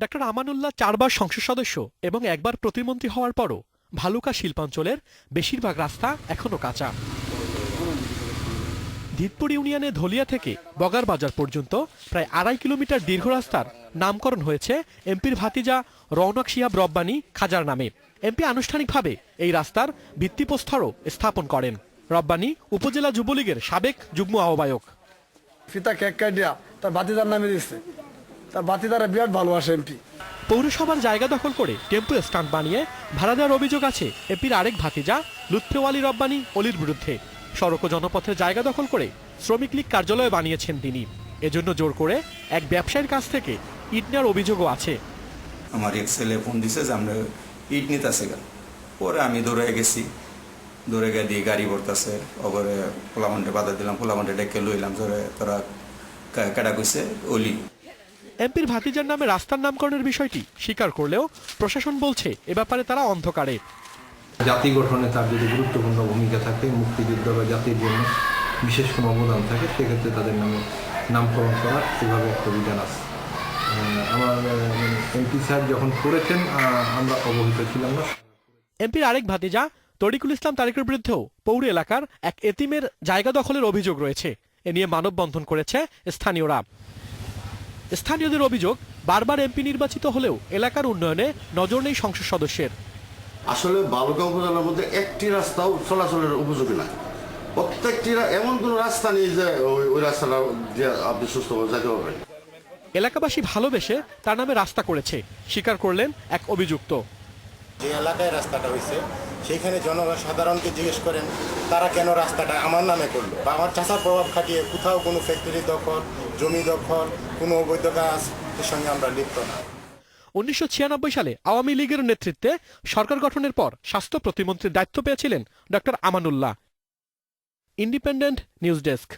Doctor Amanullah চারবার সংসদ সদস্য এবং একবার প্রতিমন্ত্রী হওয়ার পরও ভালুকা শিল্পাঞ্চলের বেশিরভাগ রাস্তা এখনও কাঁচা। ধিতপুর ইউনিয়নে ধলিয়া থেকে বগার বাজার পর্যন্ত প্রায় আড়াই কিলোমিটার দীর্ঘ রাস্তার নামকরণ হয়েছে এমপির ভাতিজা রৌনক শিহাব রব্বানী খাজার নামে। এমপি আনুষ্ঠানিকভাবে এই রাস্তার ভিত্তিপ্রস্তরও স্থাপন করেন। রব্বানী উপজেলা যুবলীগের সাবেক যুগ্ম আহ্বায়ক। ফিতা কেক কাটিয়া তার বাতিদার নামে দিচ্ছে তার বাতি বাতিদারা বিরাট ভালোবাসে এমপি। পৌরসভার জায়গা দখল করে টেম্পো স্ট্যান্ড বানিয়ে ভাড়া দেওয়ার অভিযোগ আছে এপির আরেক ভাতিজা লুৎফেওয়ালি রব্বানি অলির বিরুদ্ধে। সড়ক ও জনপথের জায়গা দখল করে শ্রমিক লীগ কার্যালয় বানিয়েছেন তিনি। এজন্য জোর করে এক ব্যবসায়ীর কাছ থেকে ইট নেওয়ার অভিযোগও আছে। আমার এক ছেলে ফোন দিছে যে আমরা ইট নিতেছে গেল পরে আমি দৌড়ে গেছি। দৌড়ে গিয়ে দিয়ে গাড়ি ভরতেছে। ওপরে পোলামান্ডে বাধা দিলাম পোলামান্ডে ডেকে লইলাম। ধরে তোরা কাটা কইছে? অলি। এমপির ভাতিজার নামে রাস্তার নামকরণের বিষয়টি স্বীকার করলেও প্রশাসন বলছে এ ব্যাপারে তারা অন্ধকারে। জাতি গঠনে তার যদি গুরুত্বপূর্ণ ভূমিকা থাকে মুক্তিযুদ্ধ বা জাতির জন্য বিশেষ কোনো অবদান থাকে সেক্ষেত্রে তাদের নামে নামকরণ করা এভাবে একটা বিধান আছে। আমার এমপি স্যার যখন করেছেন আমরা অবহিত ছিলাম না। এমপির আরেক ভাতিজা তরিকুল ইসলাম তারিকের বিরুদ্ধেও পৌর এলাকার এক এতিমের জায়গা দখলের অভিযোগ রয়েছে। এ নিয়ে মানববন্ধন করেছে স্থানীয়রা। স্থানীয়দের অভিযোগ বারবার এমপি নির্বাচিত হলেও এলাকার উন্নয়নে নজর নেই সংসদ সদস্যের। আসলে বালুকা উপজেলার মধ্যে একটি রাস্তাও চলাচলের উপযোগী না প্রত্যেকটি এমন কোনো রাস্তা নেই যে ওই ওই রাস্তাটা দিয়ে আপনি সুস্থভাবে যেতে পারবেন। এলাকাবাসী ভালোবেসে তার নামে রাস্তা করেছে স্বীকার করলেন এক অভিযুক্ত। যে এলাকায় রাস্তাটা হয়েছে সেইখানে জনগণ সাধারণকে জিজ্ঞেস করেন, তারা কেন রাস্তাটা আমার নামে করল? বা, আমার চাষার প্রভাব খাটিয়ে কোথাও কোনো ফ্যাক্টরি দখল, জমি দখল, কোনো অবৈধ কাজ এর সঙ্গে আমরা লিপ্ত না। উনিশশো ছিয়ানব্বই সালে আওয়ামী লীগের নেতৃত্বে সরকার গঠনের পর স্বাস্থ্য প্রতিমন্ত্রীর দায়িত্ব পেয়েছিলেন doctor Amanullah. Independent news desk.